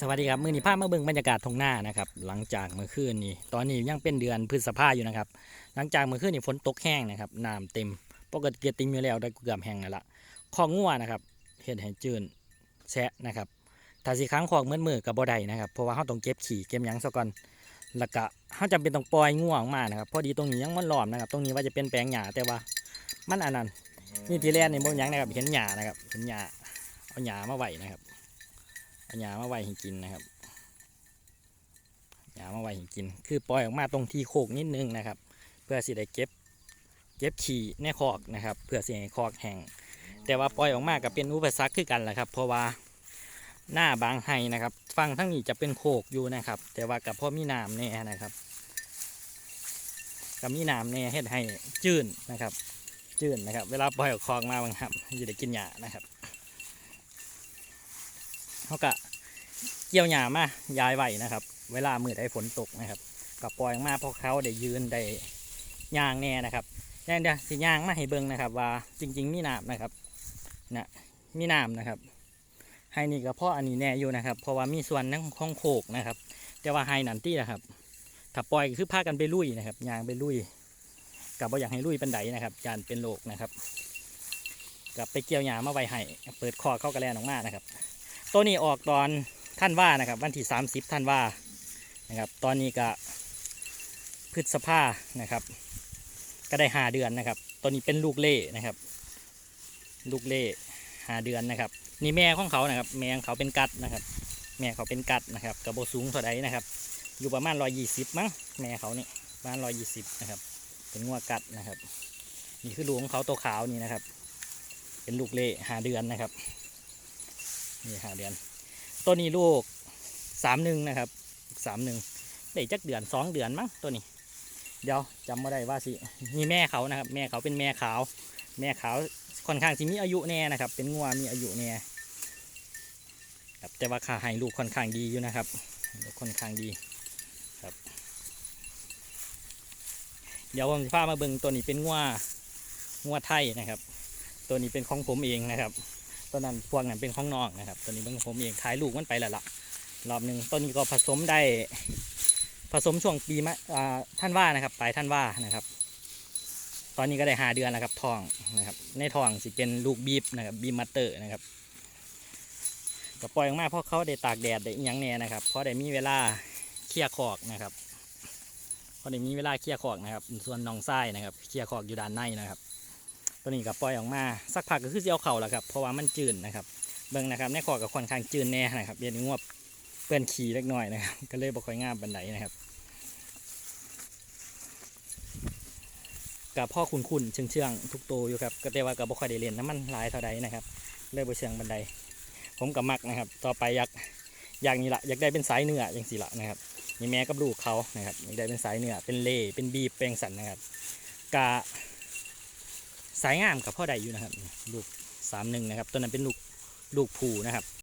สวัสดีครับมือนี้พามาเบิ่งบรรยากาศทงหน้านะครับ หลังจากเมื่อคืนนี้ตอนนี้ยังเป็นเดือนพฤษภาอยู่นะครับ หลังจากเมื่อคืนนี้ฝนตกแห้งนะครับน้ำเต็มปกติเกียติมอยู่แล้วได้เกือบแห้งแล้วละคอกงัวนะครับเห็ดให้จืนแซะนะครับถ้าสิค้างคอกเมื่อมือกับบ่ได้นะครับเพราะว่าเขาต้องเก็บขี่เก็บยังซะก่อนแล้วก็เขาจำเป็นต้องปล่อยงัวออกมานะครับพอดีตรงนี้ยังมันหลอมนะครับ ตรงนี้ว่าจะเป็นแปลงหญ้าแต่ว่ามันอันนั้นนี่ทีแรกในบ่หยังนะครับเห็นหญ้านะครับเห็นหญ้าเอาหญ้ามาไว้นะครับ หญ้ามาไว้ให้กินนะครับอย่ามาไว้ให้กิน คือปล่อยออกมาตรงที่โคกนิดนึงนะครับ เพื่อสิได้เก็บเก็บขี่ในคอกนะครับ เพื่อสิให้คอกแห้งแต่ว่าปล่อยออกมาก็เป็นอุปสรรคคือกันแหละครับ เพราะว่าหน้าบางไห้นะครับฟังทั้งนี้จะเป็นโคกอยู่นะครับ แต่ว่ากับพ่อมีน้ำแน่นะครับกับมีน้ำแน่เฮ็ดให้จืดนะครับ จืดนะครับ เวลาปล่อยออกคอกมาบางครับจะได้กินหญ้านะครับ เขากะเกี่ยวหญ้ามาย้ายไว้นะครับ เวลามือได้ฝนตกนะครับกับปล่อยมาเพราะเขาได้ยืนได้ย่างแน่นะครับย่เดียวสิย่างมาให้เบิ่งนะครับ ว่าจริง ๆ มีน้ำนะครับนะมีน้ำนะครับไฮนี่ก็เพราะอันนี้แน่อยู่นะครับ เพราะว่ามีส่วนนั่งของโขกนะครับ แต่ว่าไฮนันตี้นะครับถ้าปล่อยคือพากันไปลุยนะครับยางไปลุยกับว่าอยากให้ลุยเป็นไดนะครับจานเป็นโลกนะครับกับไปเกี่ยวหญ้ามาไว้ให้เปิดคอเข้ากระแลนออกมานะครับ ตัวนี้ออกตอนท่านว่านะครับ วันที่30ท่านว่านะครับ ตอนนี้ก็พฤษภานะครับ ก็ได้หาเดือนนะครับ ตัวนี้เป็นลูกเล่นะครับ ลูกเล่หาเดือนนะครับ นี่แม่ของเขานะครับ แม่ของเขาเป็นกัดนะครับ แม่เขาเป็นกัดนะครับกระโบสูงเท่าใดนะครับ อยู่ประมาณร้อยยี่สิบมั้งแม่เขานี่ประมาณร้อยยี่สิบนะครับ เป็นงัวกัดนะครับ นี่คือลูกของเขาตัวขาวนี่นะครับ เป็นลูกเล่หาเดือนนะครับ นี่หาเดือน ตัวนี้ลูกสามหนึ่งนะครับสามหนึ่งได้จักเดือนสองเดือนมั้งตัวนี้ เดี๋ยวจำไม่ได้ว่าสินี่แม่เขานะครับ แม่เขาเป็นแม่ขาว แม่ขาวค่อนข้างสิมีอายุแน่นะครับ เป็นงัวมีอายุแน่ครับแต่ว่าขาให้ลูกค่อนข้างดีอยู่นะครับค่อนข้างดีครับ เดี๋ยวผมจะพามาเบิ่งตัวนี้เป็นงัวงัวไทยนะครับ ตัวนี้เป็นของผมเองนะครับ ตัวนั้นพวกนั้นเป็นของน้องนะครับตัวนี้เป็นของผมเองขายลูกมันไปแล้วล่ะรอบหนึ่งตัวนี้ก็ผสมได้ผสมช่วงปีมะท่านว่านะครับปลายท่านว่านะครับ ตอนนี้ก็ได้หาเดือนแล้วครับทองนะครับ ในทองสิเป็นลูกบีบนะครับบีบมัตเตอร์นะครับก็ปล่อยออกมาเพราะเขาได้ตากแดดได้ยังเนี่ยนะครับเพราะได้มีเวลาเคลียร์คอกนะครับเพราะได้มีเวลาเคลียร์คอกนะครับ ส่วนน้องไส้นะครับเคลียร์คอกอยู่ด้านในนะครับ ตัวนี้ก็ปล่อยออกมาสักพักก็คือเจียวเข่าแล้วครับเพราะว่ามันจืดนะครับเบิ่งนะครับในคอกับค่อนข้างจืดแน่นะครับเย็นงวบเปื้อนขี้เล็กน้อยนะครับก็เลยบ่ค่อยงามบันไดนะครับกับพ่อคุณคุณเชื่องเชื่องทุกตัวอยู่ครับก็แต่ว่ากับบ่ค่อยได้เรียนน้ำมันหลายเท่าใดนะครับเลยบ่เชื่องบันได ผมกับมักนะครับ ต่อไปอยากอยากนี่ละอยากได้เป็นสายเนื้ออย่างสิละนะครับนี่แม่กับลูกเขานะครับอยากได้เป็นสายเนื้อเป็นเล่เป็นบีบแปลงสันนะครับกะ สายงามกับพ่อใดอยู่นะครับ ลูกสามหนึ่งนะครับ ตัวนั้นเป็นลูกลูกผูนะครับ